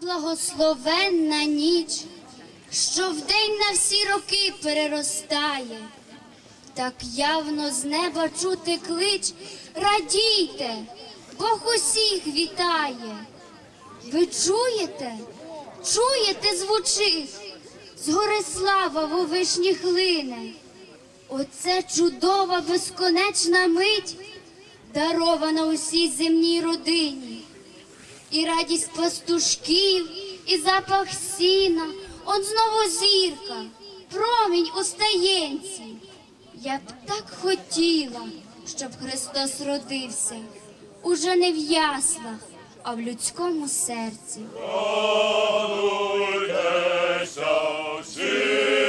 благословенна ніч, що вдень на всі роки переростає, так явно з неба чути клич, радійте, Бог усіх вітає. Ви чуєте? Чуєте, звучить, з гори слава в вишні хлине. Оце чудова безконечна мить, дарована усій земній родині. І радість пастушків, і запах сіна, он знову зірка, промінь у стаєнці. Я б так хотіла, щоб Христос родився, уже не в яслах, а в людському серці. Радуйтеся, всі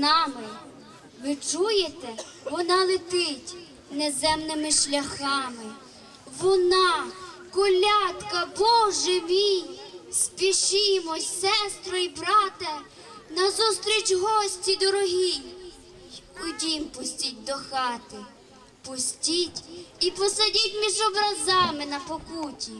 нами. Ви чуєте, вона летить неземними шляхами. Вона, колядка, Боже мій, спішімось, сестро і брате, назустріч гості дорогі. У дім пустіть до хати, пустіть і посадіть між образами на покуті.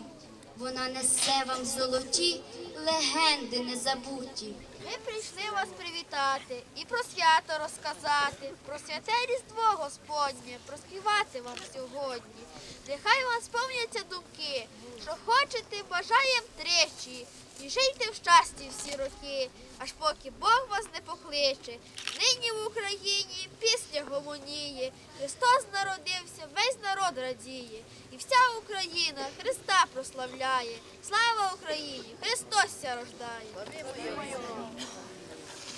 Вона несе вам золоті легенди незабуті. Ми прийшли вас привітати і про свято розказати, про святе Різдво Господнє, проспівати вам сьогодні. Нехай вам сповняться думки, що хочете, бажаєм тричі, і жийте в щасті всі роки, аж поки Бог вас не покличе. Нині в Україні пісня гомоніє, Христос народився, весь народ радіє, і вся Україна Христа прославляє. Слава Україні! Христос ся рождає!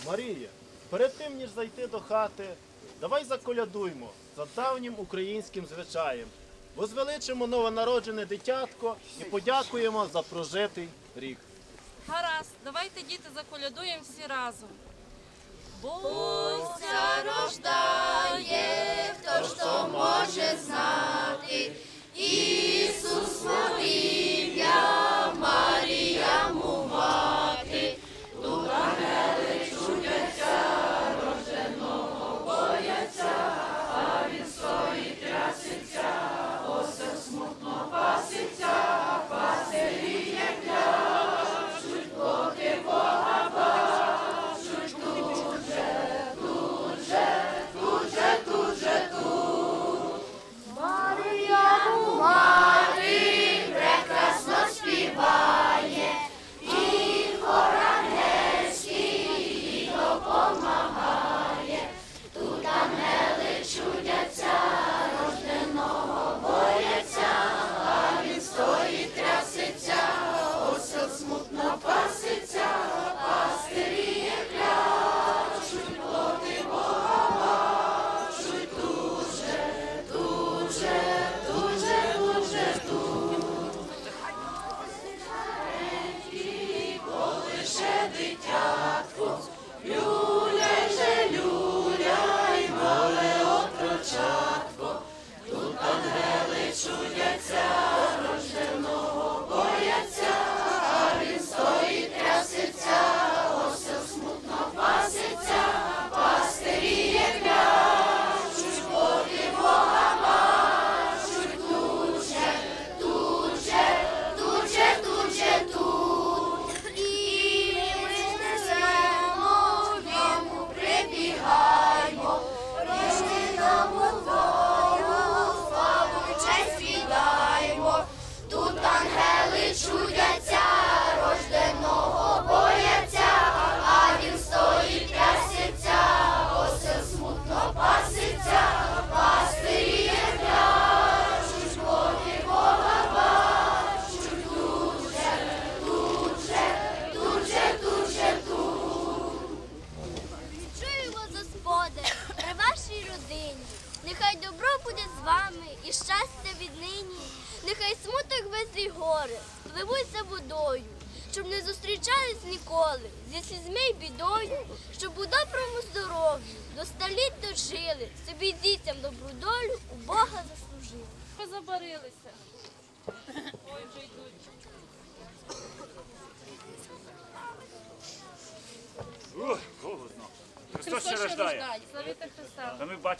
Марія, перед тим, ніж зайти до хати, давай заколядуймо за давнім українським звичаєм. Возвеличимо новонароджене дитятко і подякуємо за прожитий рік. Гаразд, давайте діти заколядуємо всі разом. Богця рождає, хто то може знати, Ісус ім'я,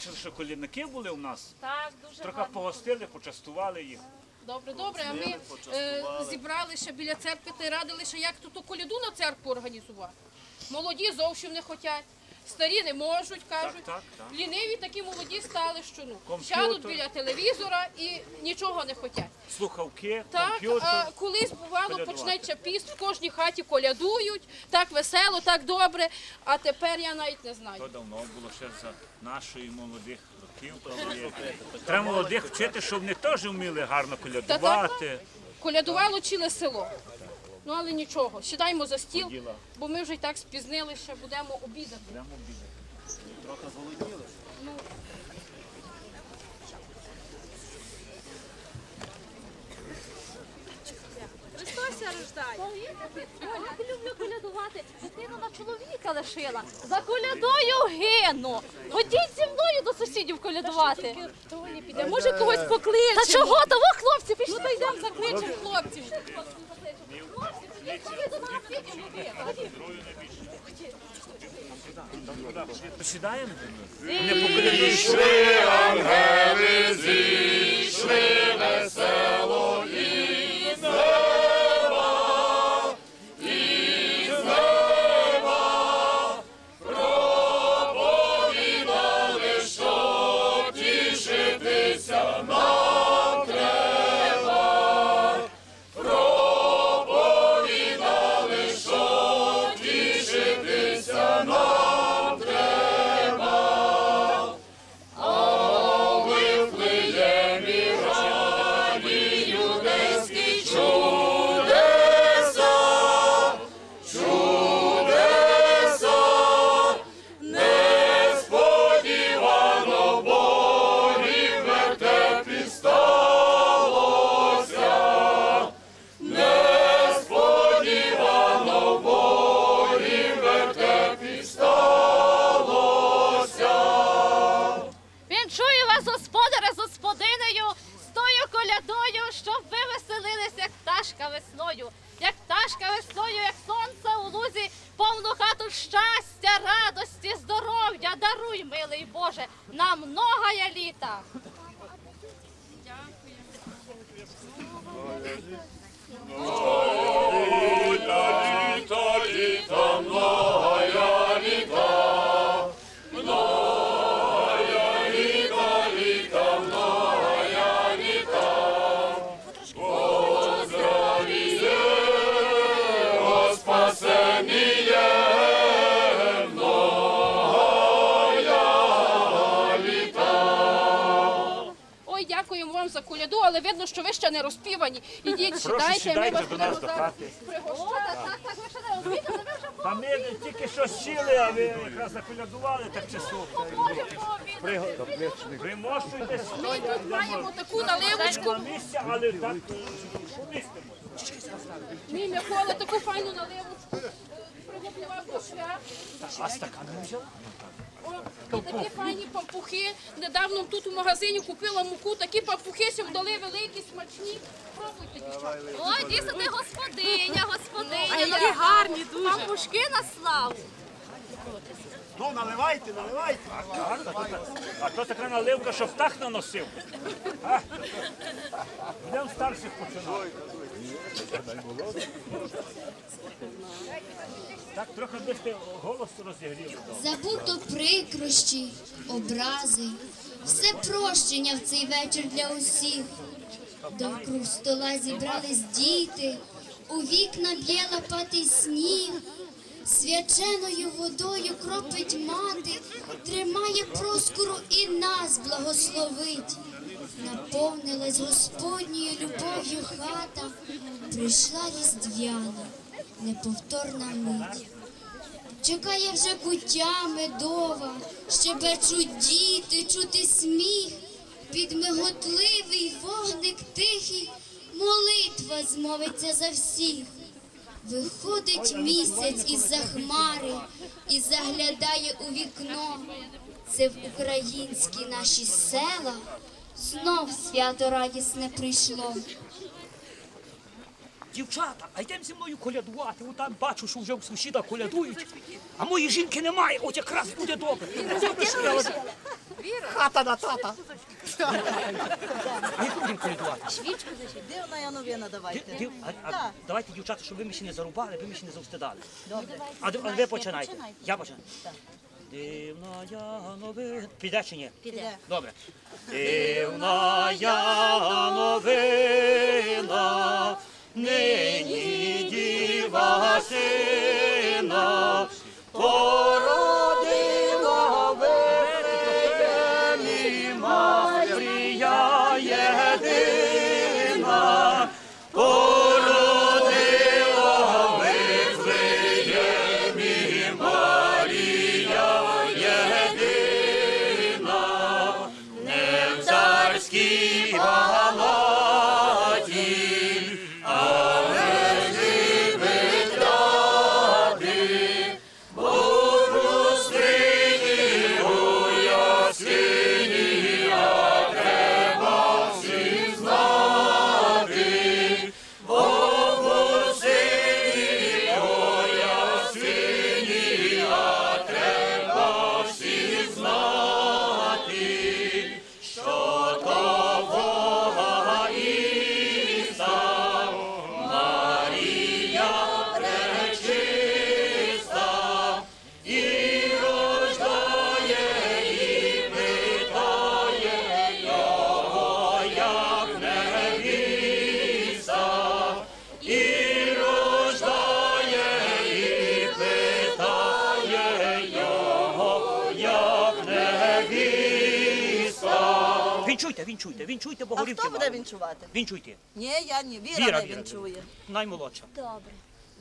бачили, що колідники були у нас. Так, дуже Трохи гарно. погостили, почастували їх. Добре, добре. А ми е, зібралися біля церкви та й радилися, як тут ту коляду на церкву організувати. Молоді зовсім не хочуть, старі не можуть, кажуть. так, так. Ліниві такі молоді стали, що ну Комп'ютер. сядуть біля телевізора і нічого не хочуть. Слухавки, Так, комп'ютер. а колись бувало, колядувати. почнеться піст, в кожній хаті колядують, так весело, так добре. А тепер я навіть не То знаю. давно було ще за нашої молодих років. Треба молодих вчити, щоб вони теж вміли гарно колядувати. Колядувало ціле село. Ну але нічого, сідаємо за стіл, Поділа. бо ми вже і так спізнилися, будемо обідати. Прямо обідати. Трохи зголодніли. Я люблю колядувати. Дитину на чоловіка лишила. За колядою гину. Ходіть зі мною до сусідів колядувати. Може когось покличемо. Та чого? Того хлопці пішли. Ну, та йдемо закличемо хлопців. Посідаємо? Не Пішли ангели, зійшли весело дякуємо вам за коляду, але видно, що ви ще не розпівані. Ідіть, сідайте, ми вас будемо зараз пригощати. Так, так, ви ще не обідали, ви вже Та ми тільки що сіли, а ви якраз заколядували так часу. Примощуйтесь, Ми тут маємо таку на наливочку. але так е. Мій Микола таку файну наливочку приготував до свят. А стакан не взяв? О, і такі файні пампухи. Недавно тут у магазині купила муку, такі пампухи сьогодні дали великі, смачні. Пробуйте, дівчата. О, дійсно ти господиня, господиня. А які гарні дуже. Пампушки на славу. Ну, наливайте, наливайте. А то така наливка, що птах наносив. Будемо старших починати. Так, трохи би ти голос розігріли. Забуто прикрощі, образи, все прощення в цей вечір для усіх. Довкруг стола зібрались діти, у вікна б'є лопатий сніг, свяченою водою кропить мати, тримає проскуру і нас благословить. Наповнилась Господньою любов'ю хата, прийшла різдвяна, неповторна мить. Чекає вже куття медова, щебечуть діти, чути сміх, підмиготливий вогник тихий, молитва змовиться за всіх. Виходить місяць із-за хмари і заглядає у вікно. Це в українські наші села знов свято радісне прийшло. Дівчата, а йдемо зі мною колядувати. От там бачу, що вже у сусіда колядують. А моєї жінки немає, от якраз буде добре. Хата на тата. А як будемо колядувати? Дивна я новина, давайте. Дів- а- а Так. Давайте, дівчата, щоб ви ми ще не зарубали, ви ми ще не завстидали. Добре. А, д- а ви починайте. Я починаю. Дивна я новина. Піде чи ні? Піде. Добре. Дивна я новина, Вінчуйте, вінчуйте, вінчуйте, бо А горівки хто буде мало. вінчувати? Вінчуйте. Ні, я ні. Віра, Віра, не Віра, вінчує. Наймолодша. Добре.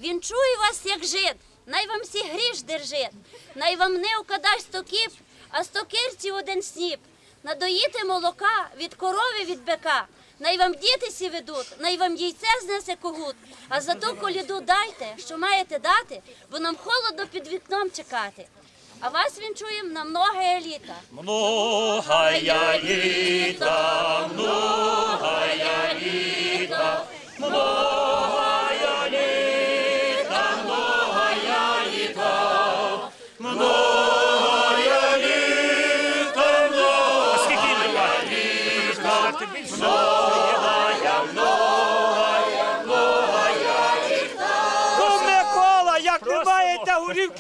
Вінчую вас, як жит, най вам всі гріш держит, най вам нивка дасть сто кіп, а сто кирців один сніп. Надоїти молока від корови від бика, най вам діти сі ведуть, най вам яйце знесе когут, а за ту коліду дайте, що маєте дати, бо нам холодно під вікном чекати. А вас вінчуєм на многое літа. я літа, многая літа, многая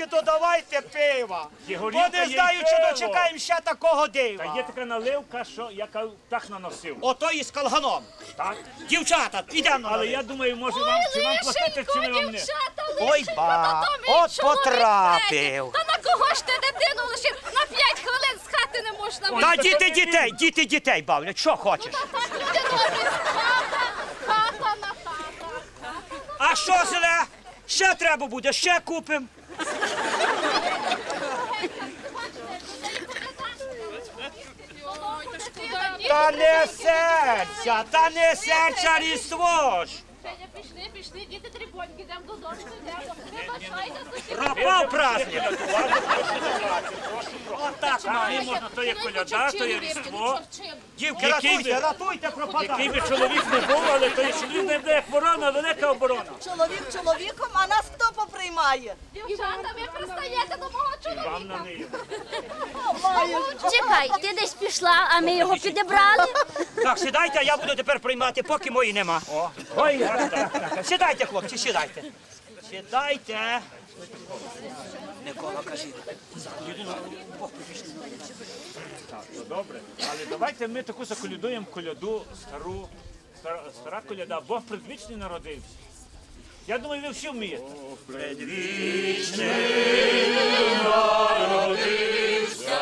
маєте горівки, то давайте пива. Є Бо не є знаю, чи пиво. дочекаємо ще такого Та є така наливка, що я ка- так наносив. Ото із калганом. Так? Дівчата, ідемо. Але я думаю, може вам чи вам платити, чи ви вам не. дівчата, Ой, лишенько, ба, та то мій от чоловік потрапив. третій. Та на кого ж ти дитину лишив? На п'ять хвилин з хати не можна Та діти дітей, діти дітей бавлять, що хочеш. Так, люди добрі, хата, хата на хата. А що зле? Ще треба буде, ще купим. Ой, та шкода, Та не серця, та не серця ріство ж. Федя, пішли, пішли, діти трибоньки, йдемо додому, йдемо. Вибачайте. Пропав праздник. Отак має можна, то є коляда, то є різдво. Дівки, Який ви- ратуйте, Який пропадає. би чоловік не був, але то є чоловік не буде як ворона, велика оборона. Чоловік чоловіком, а нас хто поприймає? Дівчата, ви пристаєте до мого чоловіка. Вам на неї. Чекай, ти десь пішла, а ми його підібрали. Так, сідайте, а я буду тепер приймати, поки мої нема. Ой, сідайте, хлопці, сідайте. Сідайте. Микола, кажіть. Добре, але давайте ми таку заколюдуємо коляду стару, стара, стара коляда. Бог предвічний народився. Я думаю, ви всі вмієте. Бог предвічний народився.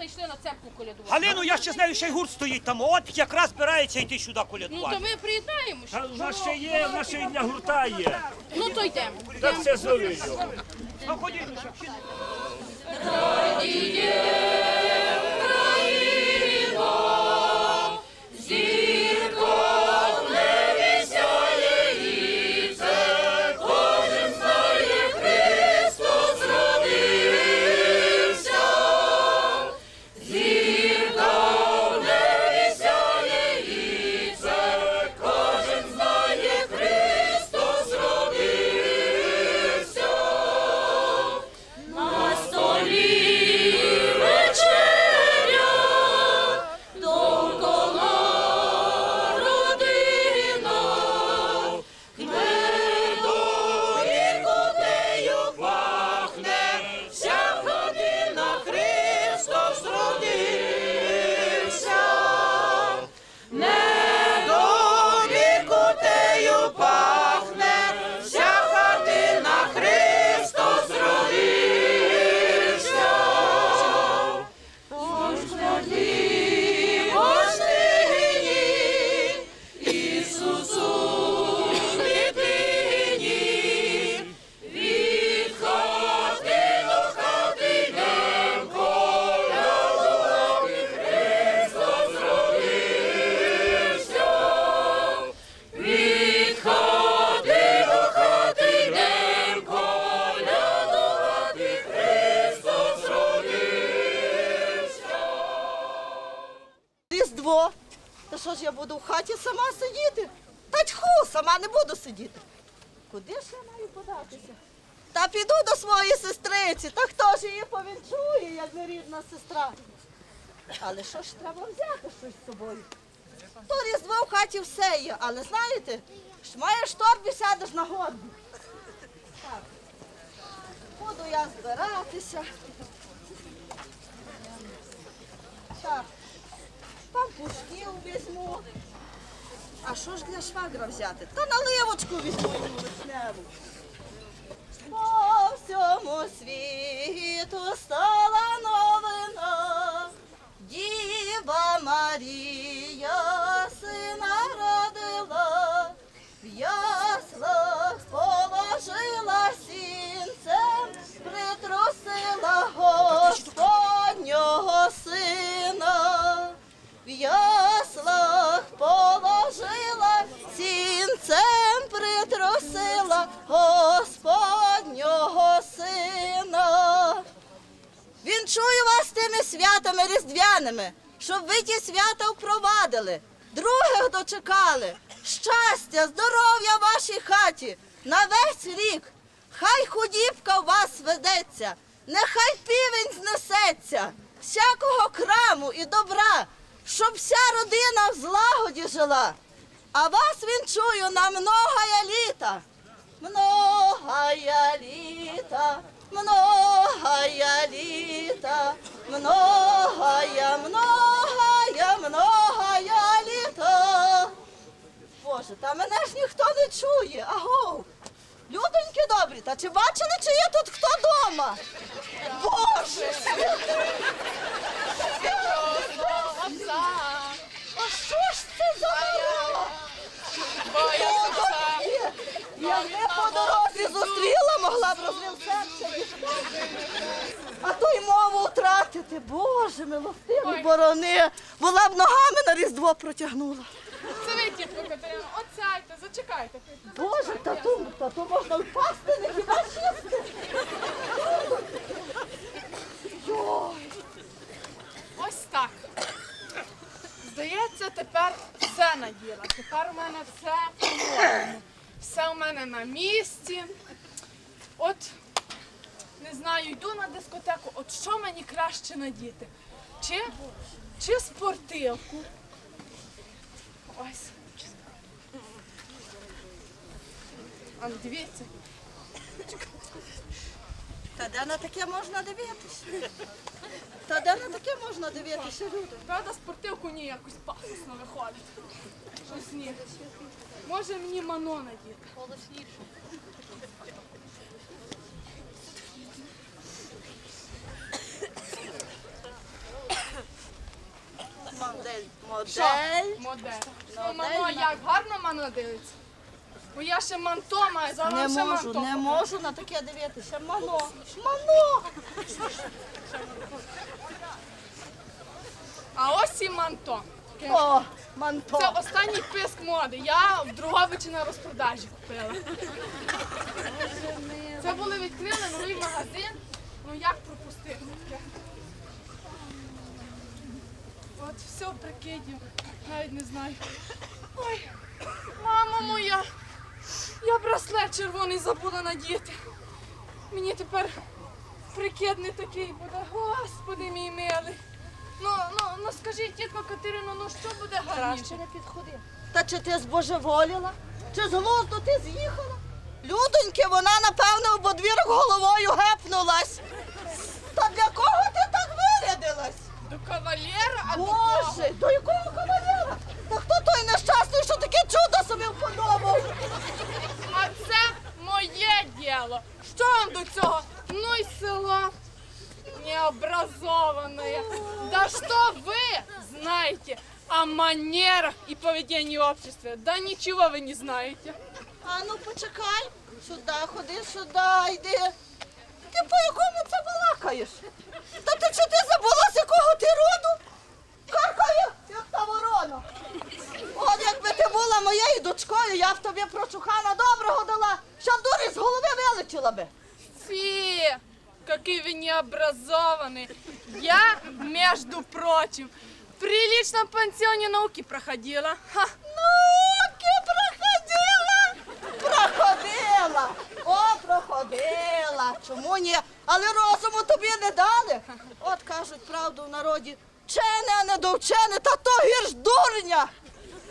Та йшли на церкву колядувати. Галину, я ще знаю, ще й гурт стоїть там. От якраз збирається йти сюди Ну колядувати. то ми приєднаємося. Та в нас ще є, в нас ще й для гурта є. Ну то йдемо. Так все зовію. Ну, ходіть, ну, щоб ще- На сестра. Але що ж треба взяти щось з собою? То різдво в хаті все є, але знаєте, маєш торбі, сядеш на горбі. Так. Буду я збиратися. Так. Пампушків візьму. А що ж для швагра взяти? Та наливочку візьму вишневу. По всьому світу стала новина. Діва Марія сина родила, в яслах положила сінцем, притрусила Господнього сина. В яслах положила сінцем, притрусила Господнього сина. Вінчую вас тими святами різдвяними, щоб ви ті свята впровадили, других дочекали. Щастя, здоров'я вашій хаті на весь рік. Хай худібка у вас ведеться, нехай півень знесеться, всякого краму і добра, щоб вся родина в злагоді жила. А вас вінчую на многая літа. Многая літа, многая літа, многая, многая, многая літа. Боже, та мене ж ніхто не чує. Аго. Людоньки добрі, та чи бачили, чи є тут хто дома? Боже! А що ж це за дорога? Якби по дорозі зустріла, могла б розлив серце дістати. А то й мову втратити. Боже, милостивий борони. Була б ногами на різдво протягнула. Це ви, тітко Катерина, оцяйте, зачекайте. Боже, тату, тату можна впасти, не хіба. Йой. Ось так. Здається, тепер все наділа. Тепер у мене все по-новому. Все у мене на місці. От не знаю, йду на дискотеку, от що мені краще надіти? Чи, чи спортивку? Ось. А ну, дивіться. Та де на таке можна дивитися? Та де на таке можна дивитися, люди? Правда, спортивку ні якось пафосно виходить. Щось ні. Може мені мано надіти. Голосніше. Модель. Модель. Модель. Ну, мано, як гарно мано дивиться? Бо я ще манто маю, зараз ще можу, манто. не можу на таке дивитися. Мано. Мано. А ось і манто. О, манто. Це останній писк моди. Я в Друговичі на розпродажі купила. Це були відкрили новий магазин. Ну як пропустити? От все прикидів. Навіть не знаю. Ой, мама моя, я браслет червоний забула надіти. Мені тепер прикид не такий буде. Господи мій милий. Ну, ну, ну скажіть, тітко Катерино, ну що буде гарніше? не підходи. Та чи ти збожеволіла? Чи з глузду ти з'їхала? Людоньки, вона, напевно, в подвірок головою гепнулась. Та для кого ти так вирядилась? До кавалера, а до кого? Боже, до якого кавалера? Та хто той нещасний, що таке чудо собі вподобав? А це моє діло. Що вам до цього? Ну й село необразованное. Да что вы знаете о манерах и поведении общества? Да ничего вы не знаете. А ну почекай, сюди ходи, сюди йди. Ти по якому це балакаєш? Та ти чи ти забула, з якого ти роду? Каркає, як та ворона. От якби ти була моєю дочкою, я б тобі прочухана доброго дала, що дурі з голови вилетіла би. Фи, какие вы необразованные. Я, между прочим, в приличном пансионе науки проходила. Ха. Науки проходила! Проходила! О, проходила! Чому ні? Але розуму тобі не дали. От кажуть правду в народі. Вчене, а не довчене, та то гірш дурня.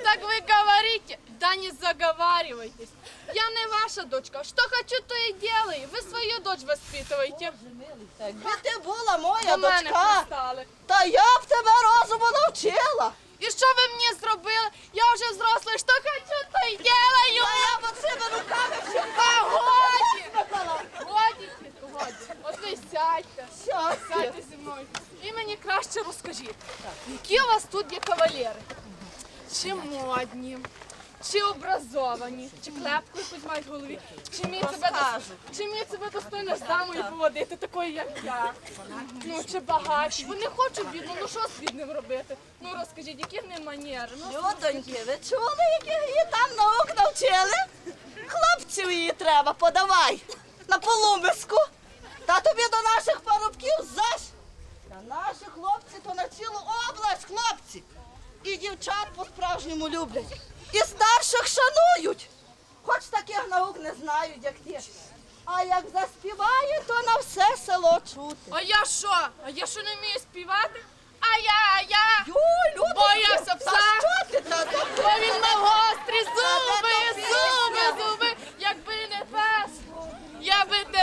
Так вы говорите, да не заговаривайтесь. Я не ваша дочка. Что хочу, то и делаю. Вы свою дочь воспитываете. Якби ти була моя До мене дочка, пристали. та я б тебе розуму навчила. І що ви мені зробили? Я вже взросла, що хочу, то й делаю. Та я б цими руками Та годі! Годі, тітко, годі. От ви сядьте. Сядьте. Сядьте зі мною. І мені краще розкажіть, які у вас тут є кавалери? Чи модні, чи образовані, чи клепку якусь мають в голові, чи вміють себе, дос- чи вміють себе достойно з дамою поводити, такою, як я. Ну, чи багаті. Вони хочуть бідно, ну що з бідним робити? Ну розкажіть, які в них манери? Ну, Людоньки, ви чули, яких її там наук навчили? Хлопців її треба, подавай на полумиску. Та тобі до наших парубків заш. Та наші хлопці то на цілу область хлопці. І дівчат по-справжньому люблять. І старших шанують. Хоч таких наук не знають, як ти. А як заспіває, то на все село чути. А я що? А я що не вмію співати? А я, а я. Ой, люди, Боявся та що ти та Бо він мав гострі Та зуби, зуби, зуби, якби не пес, я би тебе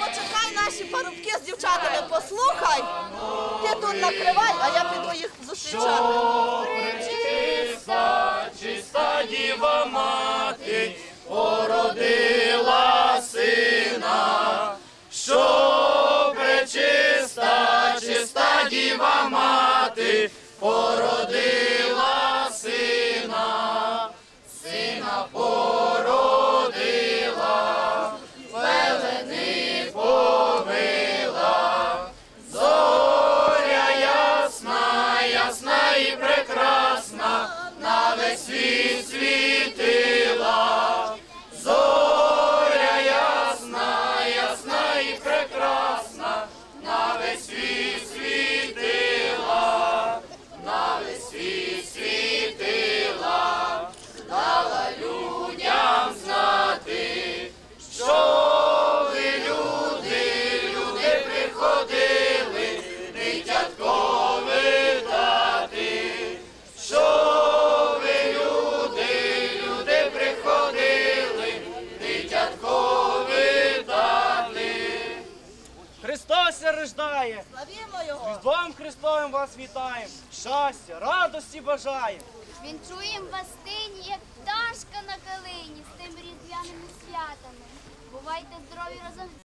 почекай наші парубки з дівчатами, послухай! Ти тут накривай, а я піду їх зустрічати. Чиста, чиста діва мати породила сина, що пречиста, чиста діва мати породила на вас вітаємо! Щастя, радості бажаємо! Вінчуємо вас тині, як пташка на калині, з тими різдвяними святами. Бувайте здорові разом